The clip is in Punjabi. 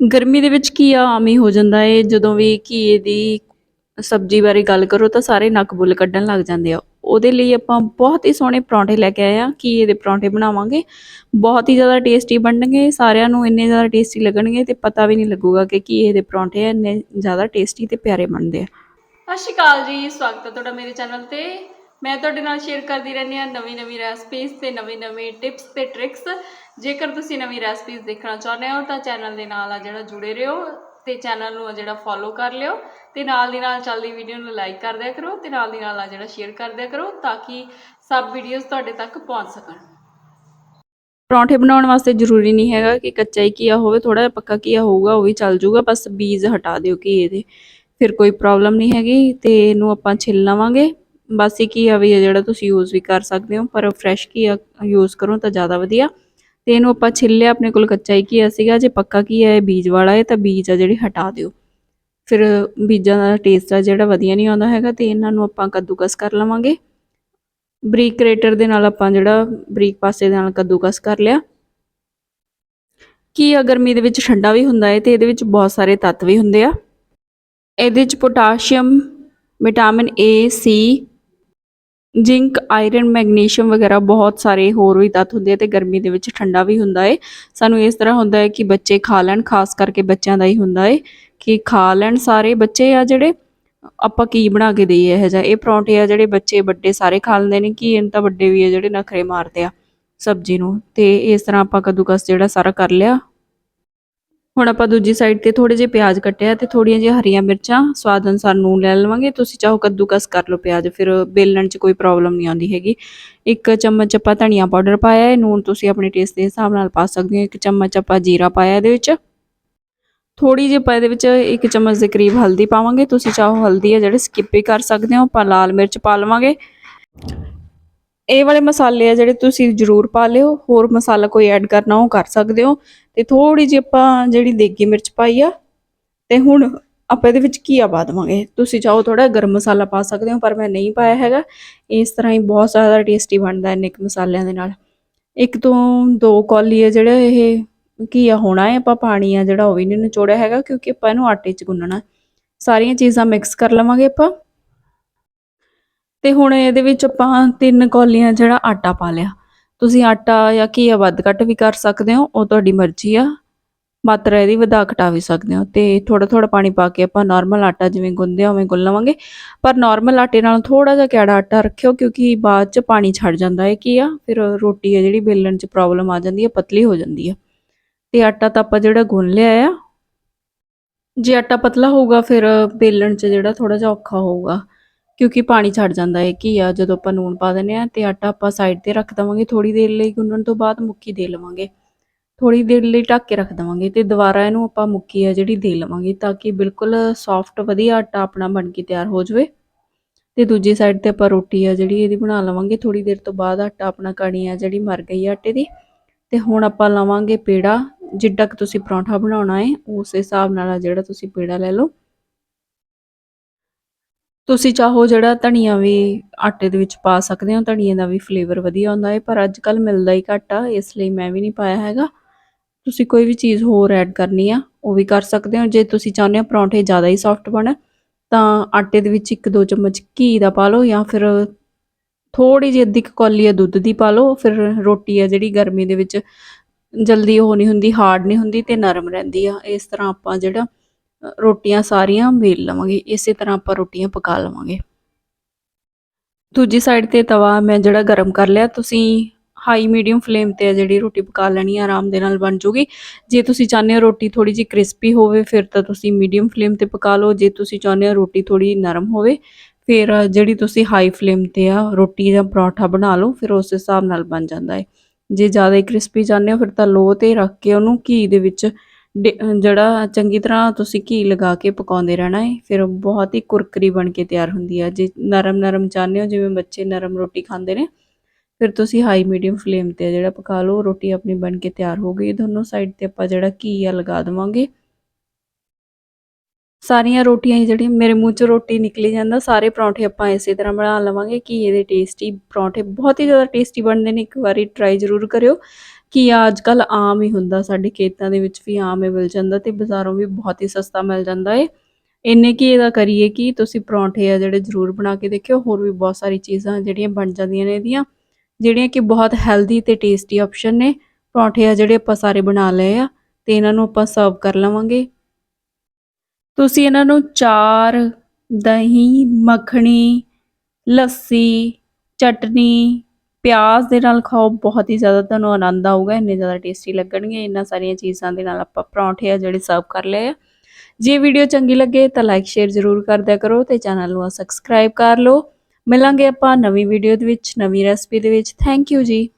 ਗਰਮੀ ਦੇ ਵਿੱਚ ਘੀਆ ਆਮ ਹੀ ਹੋ ਜਾਂਦਾ ਏ। ਜਦੋਂ ਵੀ ਘੀਏ ਦੀ ਸਬਜ਼ੀ ਬਾਰੇ ਗੱਲ ਕਰੋ ਤਾਂ ਸਾਰੇ ਨੱਕ ਬੁੱਲ ਕੱਢਣ ਲੱਗ ਜਾਂਦੇ ਆ। ਉਹਦੇ ਲਈ ਆਪਾਂ ਬਹੁਤ ਹੀ ਸੋਹਣੇ ਪਰੌਂਠੇ ਲੈ ਕੇ ਆਏ ਆ। ਘੀਏ ਦੇ ਪਰੌਂਠੇ ਬਣਾਵਾਂਗੇ। ਬਹੁਤ ਹੀ ਜ਼ਿਆਦਾ ਟੇਸਟੀ ਬਣਨਗੇ। ਸਾਰਿਆਂ ਨੂੰ ਇੰਨੇ ਜ਼ਿਆਦਾ ਟੇਸਟੀ ਲੱਗਣਗੇ ਤੇ ਪਤਾ ਵੀ ਨਹੀਂ ਲੱਗੂਗਾ ਕਿ ਘੀਏ ਦੇ ਪਰੌਂਠੇ ਇੰਨੇ ਜ਼ਿਆਦਾ ਟੇਸਟੀ ਤੇ ਪਿਆਰੇ ਬਣਦੇ ਆ। ਸਤਿ ਸ਼੍ਰੀ ਅਕਾਲ ਜੀ। ਸਵਾਗਤ ਹੈ ਤੁਹਾਡਾ ਮੇਰੇ ਚੈਨਲ ਤੇ। ਮੈਂ ਤੁਹਾਡੇ ਨਾਲ ਸ਼ੇਅਰ ਕਰਦੀ ਰਹਿੰਦੀ ਹਾਂ ਨਵੀਂ ਨਵੀਂ ਰੈਸਪੀਜ਼ ਤੇ ਨਵੇਂ ਨਵੇਂ ਟਿਪਸ ਤੇ ਟ੍ਰਿਕਸ ਜੇਕਰ ਤੁਸੀਂ ਨਵੀਂ ਰੈਸਪੀਜ਼ ਦੇਖਣਾ ਚਾਹੁੰਦੇ ਹੋ ਤਾਂ ਚੈਨਲ ਦੇ ਨਾਲ ਆ ਜਿਹੜਾ ਜੁੜੇ ਰਹੋ ਤੇ ਚੈਨਲ ਨੂੰ ਆ ਜਿਹੜਾ ਫੋਲੋ ਕਰ ਲਿਓ ਤੇ ਨਾਲ ਦੀ ਨਾਲ ਚੱਲਦੀ ਵੀਡੀਓ ਨੂੰ ਲਾਈਕ ਕਰ ਦਿਆ ਕਰੋ ਤੇ ਨਾਲ ਦੀ ਨਾਲ ਆ ਜਿਹੜਾ ਸ਼ੇਅਰ ਕਰ ਦਿਆ ਕਰੋ ਤਾਂ ਕਿ ਸਭ ਵੀਡੀਓਜ਼ ਤੁਹਾਡੇ ਤੱਕ ਪਹੁੰਚ ਸਕਣ। ਪਰੌਂਠੇ ਬਣਾਉਣ ਵਾਸਤੇ ਜ਼ਰੂਰੀ ਨਹੀਂ ਹੈਗਾ ਕਿ ਕੱਚਾ ਹੀ ਘੀਆ ਹੋਵੇ ਥੋੜਾ ਜਿਹਾ ਪੱਕਾ ਘੀਆ ਹੋਊਗਾ, ਉਹ ਵੀ ਚੱਲ ਜੂਗਾ ਬਸ ਬੀਜ ਹਟਾ ਦਿਓ ਘੀਏ ਦੇ। ਫਿਰ ਕੋਈ ਪ੍ਰੋਬਲਮ ਨਹੀਂ ਹੈਗੀ ਤੇ ਇਹਨੂੰ ਆਪਾਂ ਛਿੱਲ ਲਵਾਂਗੇ। ਬਾਸੀ ਘੀਆ ਵੀ ਹੈ ਜਿਹੜਾ ਤੁਸੀਂ ਯੂਜ਼ ਵੀ ਕਰ ਸਕਦੇ ਹੋ, ਪਰ ਫਰੈਸ਼ ਘੀਆ ਯੂਜ਼ ਕਰੋ ਤਾਂ ਜ਼ਿਆਦਾ ਵਧੀਆ। ਤੇ ਇਹਨੂੰ ਆਪਾਂ ਛਿੱਲਿਆ ਆਪਣੇ ਕੋਲ ਕੱਚਾ ਹੀ ਘੀਆ ਸੀਗਾ, ਜੇ ਪੱਕਾ ਘੀਆ ਹੈ ਬੀਜ ਵਾਲਾ ਹੈ, ਤਾਂ ਬੀਜ ਆ ਜਿਹੜੀ ਹਟਾ ਦਿਓ। ਫਿਰ ਬੀਜਾਂ ਦਾ ਟੇਸਟ ਆ ਜਿਹੜਾ ਵਧੀਆ ਨਹੀਂ ਆਉਂਦਾ ਹੈਗਾ, ਤੇ ਇਹਨਾਂ ਨੂੰ ਆਪਾਂ ਕੱਦੂਕਸ ਕਰ ਲਵਾਂਗੇ। ਬਰੀਕ ਗ੍ਰੇਟਰ ਦੇ ਨਾਲ ਆਪਾਂ ਜਿਹੜਾ ਬਰੀਕ ਪਾਸੇ ਦੇ ਨਾਲ ਕੱਦੂਕਸ ਕਰ ਲਿਆ। ਘੀਆ ਗਰਮੀ ਦੇ ਵਿੱਚ ਠੰਡਾ ਵੀ ਹੁੰਦਾ ਹੈ, ਤੇ ਇਹਦੇ ਵਿੱਚ ਬਹੁਤ ਸਾਰੇ ਤੱਤ ਵੀ ਹੁੰਦੇ ਆ। ਇਹਦੇ ਵਿੱਚ potassium, vitamin A C zinc, iron, magnesium ਵਗੈਰਾ ਬਹੁਤ ਸਾਰੇ ਹੋਰ ਵੀ ਤੱਤ ਹੁੰਦੇ ਆ ਤੇ ਗਰਮੀ ਦੇ ਵਿੱਚ ਠੰਡਾ ਵੀ ਹੁੰਦਾ ਏ। ਸਾਨੂੰ ਇਸ ਤਰ੍ਹਾਂ ਹੁੰਦਾ ਹੈ ਕਿ ਬੱਚੇ ਖਾ ਲੈਣ, ਖਾਸ ਕਰਕੇ ਬੱਚਿਆਂ ਦਾ ਹੀ ਹੁੰਦਾ ਏ ਕਿ ਖਾ ਲੈਣ ਸਾਰੇ ਬੱਚੇ ਆ ਜਿਹੜੇ। ਆਪਾਂ ਕੀ ਬਣਾ ਕੇ ਦਈਏ ਇਹ ਜਿਹਾ? ਇਹ ਪਰੌਂਠੇ ਆ ਜਿਹੜੇ ਬੱਚੇ ਵੱਡੇ ਸਾਰੇ ਖਾ ਲੈਂਦੇ ਨੇ, ਕਿ ਇਹਨਾਂ ਤਾਂ ਵੱਡੇ ਵੀ ਆ ਜਿਹੜੇ ਨਖਰੇ ਮਾਰਦੇ ਆ ਸਬਜ਼ੀ ਨੂੰ। ਤੇ ਇਸ ਤਰ੍ਹਾਂ ਆਪਾਂ ਕੱਦੂਕਸ ਜਿਹੜਾ ਸਾਰਾ ਕਰ ਲਿਆ। ਹੁਣ ਆਪਾਂ ਦੂਜੀ ਸਾਈਡ ਤੇ ਥੋੜੇ ਜਿਹੇ ਪਿਆਜ਼ ਕੱਟਿਆ ਤੇ ਥੋੜੀਆਂ ਜਿਹੀਆਂ ਹਰੀਆਂ ਮਿਰਚਾਂ, ਸਵਾਦ ਅਨੁਸਾਰ ਨੂਨ ਲੈ ਲਵਾਂਗੇ। ਤੁਸੀਂ ਚਾਹੋ ਕੱਦੂਕਸ ਕਰ ਲਓ ਪਿਆਜ਼, ਫਿਰ ਬੇਲਣ 'ਚ ਕੋਈ ਪ੍ਰੋਬਲਮ ਨਹੀਂ ਆਉਂਦੀ ਹੈਗੀ। ਇੱਕ ਚਮਚ ਆਪਾਂ ਧਨੀਆ ਪਾਊਡਰ ਪਾਇਆ ਹੈ, ਨੂਨ ਤੁਸੀਂ ਆਪਣੇ ਟੇਸਟ ਦੇ ਹਿਸਾਬ ਨਾਲ ਪਾ ਸਕਦੇ ਹੋ। ਇੱਕ ਚਮਚ ਆਪਾਂ ਜੀਰਾ ਪਾਇਆ ਇਹਦੇ ਵਿੱਚ। ਥੋੜੀ ਜਿਹੀ ਆਪਾਂ ਇਹਦੇ ਵਿੱਚ ਇੱਕ ਚਮਚ ਦੇ ਕਰੀਬ ਹਲਦੀ ਪਾਵਾਂਗੇ। ਤੁਸੀਂ ਚਾਹੋ ਹਲਦੀ ਆ ਜਿਹੜੇ ਸਕਿਪ ਵੀ ਕਰ ਸਕਦੇ ਹੋ, ਆਪਾਂ ਲਾਲ ਮਿਰਚ ਪਾ ਲਵਾਂਗੇ। ਇਹ ਵਾਲੇ ਮਸਾਲੇ ਆ ਜਿਹੜੇ ਤੁਸੀਂ ਜ਼ਰੂਰ ਪਾ ਲਿਓ, ਹੋਰ ਮਸਾਲਾ ਕੋਈ ਐਡ ਕਰਨਾ ਉਹ ਕਰ ਸਕਦੇ ਹੋ। ਤੇ ਥੋੜੀ ਜਿਹੀ ਆਪਾਂ ਜਿਹੜੀ ਦੇਗੀ ਮਿਰਚ ਪਾਈ ਆ, ਤੇ ਹੁਣ ਆਪਾਂ ਇਹਦੇ ਵਿੱਚ ਘੀਆ ਪਾ ਦੇਵਾਂਗੇ। ਤੁਸੀਂ ਚਾਹੋ ਥੋੜਾ ਗਰਮ ਮਸਾਲਾ ਪਾ ਸਕਦੇ ਹੋ, ਪਰ ਮੈਂ ਨਹੀਂ ਪਾਇਆ ਹੈਗਾ। ਇਸ ਤਰ੍ਹਾਂ ਹੀ ਬਹੁਤ ਜ਼ਿਆਦਾ ਟੇਸਟੀ ਬਣਦਾ ਇੰਨੇ ਕੁ ਮਸਾਲਿਆਂ ਦੇ ਨਾਲ। ਇੱਕ ਤੋਂ ਦੋ ਕੌਲੀ ਆ ਜਿਹੜਾ ਇਹ ਘੀਆ ਹੋਣਾ ਹੈ, ਆਪਾਂ ਪਾਣੀ ਆ ਜਿਹੜਾ ਉਹ ਵੀ ਨਹੀਂ ਨਿਚੋੜਿਆ ਹੈਗਾ, ਕਿਉਂਕਿ ਆਪਾਂ ਇਹਨੂੰ ਆਟੇ 'ਚ ਗੁੰਨਣਾ। ਸਾਰੀਆਂ ਚੀਜ਼ਾਂ ਮਿਕਸ ਕਰ ਲਵਾਂਗੇ ਆਪਾਂ। ਤੇ ਹੁਣ ਇਹਦੇ ਵਿੱਚ ਆਪਾਂ ਤਿੰਨ ਕੌਲੀਆਂ ਜਿਹੜਾ ਆਟਾ ਪਾ ਲਿਆ। ਤੁਸੀਂ ਆਟਾ ਜਾਂ ਘੀਆ ਵੱਧ ਘੱਟ ਵੀ ਕਰ ਸਕਦੇ ਹੋ, ਉਹ ਤੁਹਾਡੀ ਮਰਜ਼ੀ ਆ। ਮਾਤਰਾ ਇਹਦੀ ਵਧਾ ਘਟਾ ਵੀ ਸਕਦੇ ਹੋ ਤੇ ਥੋੜਾ ਥੋੜਾ ਪਾਣੀ ਪਾ ਕੇ ਆਪਾਂ ਨਾਰਮਲ ਆਟਾ ਜਿਵੇਂ ਗੁੰਨਦੇ ਆ, ਉਵੇਂ ਗੁੰਨ ਲਵਾਂਗੇ। ਪਰ ਨਾਰਮਲ ਆਟੇ ਨਾਲ ਥੋੜਾ ਜਿਹਾ ਕਿਹੜਾ ਆਟਾ ਰੱਖਿਓ ਕਿਉਂਕਿ ਬਾਅਦ ਚ ਪਾਣੀ ਛੱਡ ਜਾਂਦਾ ਹੈ ਕੀ ਆ, ਫਿਰ ਰੋਟੀ ਆ ਜਿਹੜੀ ਬੇਲਣ ਚ ਪ੍ਰੋਬਲਮ ਆ ਜਾਂਦੀ ਹੈ ਪਤਲੀ ਹੋ ਜਾਂਦੀ ਹੈ ਤੇ ਆਟਾ ਤਾਂ ਆਪਾਂ ਜਿਹੜਾ ਗੁੰਨ ਲਿਆ ਆ, ਜੇ ਆਟਾ ਪਤਲਾ ਹੋਊਗਾ ਫਿਰ ਬੇਲਣ ਚ ਜਿਹੜਾ ਥੋੜਾ ਜਿਹਾ ਔਖਾ ਹੋਊਗਾ। ਕਿਉਂਕਿ ਪਾਣੀ ਛੱਡ ਜਾਂਦਾ ਹੈ ਘੀਆ ਜਦੋਂ ਆਪਾਂ ਨੂਨ ਪਾ ਦਿੰਦੇ ਆ ਤੇ ਆਟਾ ਆਪਾਂ ਸਾਈਡ ਤੇ ਰੱਖ ਦਵਾਂਗੇ ਥੋੜੀ ਦੇਰ ਲਈ ਗੁੰਨਣ ਤੋਂ ਬਾਅਦ ਮੁੱਕੀ ਦੇ ਲਵਾਂਗੇ। ਥੋੜੀ ਦੇਰ ਲਈ ਢੱਕ ਕੇ ਰੱਖ ਦਵਾਂਗੇ ਤੇ ਦੁਬਾਰਾ ਇਹਨੂੰ ਆਪਾਂ ਮੁੱਕੀ ਆ ਜਿਹੜੀ ਦੇ ਲਵਾਂਗੇ ਤਾਂ ਕਿ ਬਿਲਕੁਲ ਸੌਫਟ ਵਧੀਆ ਆਟਾ ਆਪਣਾ ਬਣ ਕੇ ਤਿਆਰ ਹੋ ਜਾਵੇ। ਤੇ ਦੂਜੀ ਸਾਈਡ ਤੇ ਆਪਾਂ ਰੋਟੀ ਆ ਜਿਹੜੀ ਇਹਦੀ ਬਣਾ ਲਵਾਂਗੇ ਥੋੜੀ ਦੇਰ ਤੋਂ ਬਾਅਦ ਆਟਾ ਆਪਣਾ ਕਣੀ ਆ ਜਿਹੜੀ ਮਰ ਗਈ ਆਟੇ ਦੀ। ਤੇ ਹੁਣ ਆਪਾਂ ਲਵਾਂਗੇ ਪੇੜਾ, ਜਿੱਡਾ ਕਿ ਤੁਸੀਂ ਪਰੌਂਠਾ ਬਣਾਉਣਾ ਹੈ, ਉਸ ਹਿਸਾਬ ਨਾਲ ਆ ਜਿਹੜਾ ਤੁਸੀਂ ਪੇੜਾ ਲੈ ਲਓ। ਤੁਸੀਂ ਚਾਹੋ ਜਿਹੜਾ ਧਨੀਆ ਵੀ ਆਟੇ ਦੇ ਵਿੱਚ ਪਾ ਸਕਦੇ ਹੋ, ਧਨੀਏ ਦਾ ਵੀ ਫਲੇਵਰ ਵਧੀਆ ਹੁੰਦਾ ਹੈ, ਪਰ ਅੱਜ ਕੱਲ ਮਿਲਦਾ ਹੀ ਘੱਟ ਆ, ਇਸ ਲਈ ਮੈਂ ਵੀ ਨਹੀਂ ਪਾਇਆ ਹੈਗਾ। ਤੁਸੀਂ ਕੋਈ ਵੀ ਚੀਜ਼ ਹੋਰ ਐਡ ਕਰਨੀ ਆ, ਉਹ ਵੀ ਕਰ ਸਕਦੇ ਹੋ। ਜੇ ਤੁਸੀਂ ਚਾਹੁੰਦੇ ਹੋ ਪਰੌਂਠੇ ਜ਼ਿਆਦਾ ਹੀ ਸੌਫਟ ਬਣਨ ਤਾਂ ਆਟੇ ਦੇ ਵਿੱਚ ਇੱਕ ਦੋ ਚਮਚ ਘੀ ਦਾ ਪਾ ਲਓ ਜਾਂ ਫਿਰ ਥੋੜੀ ਜਿਹੀ ਅੱਧੀ ਕੁ ਕੌਲੀ ਆ ਦੁੱਧ ਦੀ ਪਾ ਲਓ। ਫਿਰ ਰੋਟੀ ਆ ਜਿਹੜੀ ਗਰਮੀ ਦੇ ਵਿੱਚ ਜਲਦੀ ਉਹ ਨਹੀਂ ਹੁੰਦੀ ਹਾਰਡ ਨਹੀਂ ਹੁੰਦੀ ਤੇ ਨਰਮ ਰਹਿੰਦੀ ਆ। ਇਸ ਤਰ੍ਹਾਂ ਆਪਾਂ ਜਿਹੜਾ ਰੋਟੀਆਂ ਸਾਰੀਆਂ ਵੇਲ ਲਵਾਂਗੇ, ਇਸੇ ਤਰ੍ਹਾਂ ਆਪਾਂ ਰੋਟੀਆਂ ਪਕਾ ਲਵਾਂਗੇ। ਦੂਜੀ ਸਾਈਡ ਤੇ ਤਵਾ ਮੈਂ ਜਿਹੜਾ ਗਰਮ ਕਰ ਲਿਆ, ਤੁਸੀਂ ਹਾਈ ਮੀਡੀਅਮ ਫਲੇਮ ਤੇ ਆ ਜਿਹੜੀ ਰੋਟੀ ਪਕਾ ਲੈਣੀ ਆ, ਆਰਾਮ ਦੇ ਨਾਲ ਬਣ ਜੂਗੀ। ਜੇ ਤੁਸੀਂ ਚਾਹੁੰਦੇ ਹੋ ਰੋਟੀ ਥੋੜੀ ਜਿਹੀ ਕ੍ਰਿਸਪੀ ਹੋਵੇ, ਫਿਰ ਤਾਂ ਤੁਸੀਂ ਮੀਡੀਅਮ ਫਲੇਮ ਤੇ ਪਕਾ ਲਓ। ਜੇ ਤੁਸੀਂ ਚਾਹੁੰਦੇ ਹੋ ਰੋਟੀ ਥੋੜੀ ਨਰਮ ਹੋਵੇ, ਫਿਰ ਜਿਹੜੀ ਤੁਸੀਂ ਹਾਈ ਫਲੇਮ ਤੇ ਆ, ਰੋਟੀ ਜਾਂ ਪਰੌਂਠਾ ਬਣਾ ਲਓ, ਫਿਰ ਉਸ ਹਿਸਾਬ ਨਾਲ ਬਣ ਜਾਂਦਾ ਹੈ ਜੇ ਜ਼ਿਆਦਾ ਹੀ ਕ੍ਰਿਸਪੀ ਚਾਹੁੰਦੇ ਹੋ, ਫਿਰ ਤਾਂ ਲੋ ਤੇ ਰੱਖ ਕੇ ਉਹਨੂੰ ਘੀ ਦੇ ਵਿੱਚ ਜਿਹੜਾ ਚੰਗੀ ਤਰ੍ਹਾਂ ਤੁਸੀਂ ਘੀ ਲਗਾ ਕੇ ਪਕਾਉਂਦੇ ਰਹਿਣਾ ਹੈ ਫਿਰ ਬਹੁਤ ਹੀ ਕੁਰਕਰੀ ਬਣ ਕੇ ਤਿਆਰ ਹੁੰਦੀ ਹੈ ਜੇ ਨਰਮ ਨਰਮ ਚਾਹੁੰਦੇ ਹੋ, ਜਿਵੇਂ ਬੱਚੇ ਨਰਮ ਰੋਟੀ ਖਾਂਦੇ ਨੇ, ਫਿਰ ਤੁਸੀਂ ਹਾਈ ਮੀਡੀਅਮ ਫਲੇਮ ਤੇ ਜਿਹੜਾ ਪਕਾ ਲਓ ਰੋਟੀ ਆਪਣੀ ਬਣ ਕੇ ਤਿਆਰ ਹੋ ਗਈ। ਦੋਨੋਂ ਸਾਈਡ ਤੇ ਆਪਾਂ ਜਿਹੜਾ ਘੀ ਆ ਲਗਾ ਦੇਵਾਂਗੇ। ਸਾਰੀਆਂ ਰੋਟੀਆਂ ਹੀ ਜਿਹੜੀਆਂ, ਮੇਰੇ ਮੂੰਹ 'ਚ ਰੋਟੀ ਨਿਕਲੀ ਜਾਂਦਾ, ਸਾਰੇ ਪਰੌਂਠੇ ਆਪਾਂ ਇਸੇ ਤਰ੍ਹਾਂ ਬਣਾ ਲਵਾਂਗੇ। ਕਿ ਇਹਦੇ ਟੇਸਟੀ ਪਰੌਂਠੇ ਬਹੁਤ ਹੀ ਜ਼ਿਆਦਾ ਟੇਸਟੀ ਬਣਦੇ ਨੇ, ਇੱਕ ਵਾਰੀ ਟਰਾਈ ਜ਼ਰੂਰ ਕਰਿਓ। ਘੀਆ ਅੱਜ ਕੱਲ ਆਮ ਹੀ ਹੁੰਦਾ, ਸਾਡੇ ਖੇਤਾਂ ਦੇ ਵਿੱਚ ਵੀ ਆਮ ਹੀ ਮਿਲ ਜਾਂਦਾ ਤੇ ਬਾਜ਼ਾਰੋਂ ਵੀ ਬਹੁਤ ਹੀ ਸਸਤਾ ਮਿਲ ਜਾਂਦਾ ਏ। ਇੰਨੇ ਘੀਏ ਦਾ ਕਰੀਏ ਕਿ ਤੁਸੀਂ ਪਰੌਂਠੇ ਆ ਜਿਹੜੇ ਜ਼ਰੂਰ ਬਣਾ ਕੇ ਦੇਖਿਓ, ਹੋਰ ਵੀ ਬਹੁਤ ਸਾਰੀ ਚੀਜ਼ਾਂ ਜਿਹੜੀਆਂ ਬਣ ਜਾਂਦੀਆਂ ਨੇ ਇਹਦੀਆਂ, ਜਿਹੜੀਆਂ ਕਿ ਬਹੁਤ ਹੈਲਦੀ ਤੇ ਟੇਸਟੀ ਆਪਸ਼ਨ ਨੇ। ਪਰੌਂਠੇ ਆ ਜਿਹੜੇ ਆਪਾਂ ਸਾਰੇ ਬਣਾ ਲਏ ਆ ਤੇ ਇਹਨਾਂ ਨੂੰ ਆਪਾਂ ਸਰਵ ਕਰ ਲਵਾਂਗੇ। ਤੁਸੀਂ ਇਹਨਾਂ ਨੂੰ ਚਾਰ ਦਹੀਂ, ਮੱਖਣੀ, ਲੱਸੀ, ਚਟਨੀ ਪਿਆਜ਼ ਦੇ ਨਾਲ ਖਾਓ, ਬਹੁਤ ਹੀ ਜ਼ਿਆਦਾ ਤੁਹਾਨੂੰ ਆਨੰਦ ਆਊਗਾ, ਇੰਨੇ ਜ਼ਿਆਦਾ ਟੇਸਟੀ ਲੱਗਣਗੇ ਇਹਨਾਂ ਸਾਰੀਆਂ ਚੀਜ਼ਾਂ ਦੇ ਨਾਲ ਆਪਾਂ ਪਰੌਂਠੇ ਆ ਜਿਹੜੇ ਸਰਵ ਕਰ ਲਏ ਆ। ਜੇ ਵੀਡੀਓ ਚੰਗੀ ਲੱਗੇ ਤਾਂ ਲਾਈਕ ਸ਼ੇਅਰ ਜ਼ਰੂਰ ਕਰ ਦਿਆ ਕਰੋ ਤੇ ਚੈਨਲ ਨੂੰ ਸਬਸਕ੍ਰਾਈਬ ਕਰ ਲਓ। ਮਿਲਾਂਗੇ ਆਪਾਂ ਨਵੀਂ ਵੀਡੀਓ ਦੇ ਵਿੱਚ, ਨਵੀਂ ਰੈਸਪੀ ਦੇ ਵਿੱਚ। ਥੈਂਕ ਯੂ ਜੀ।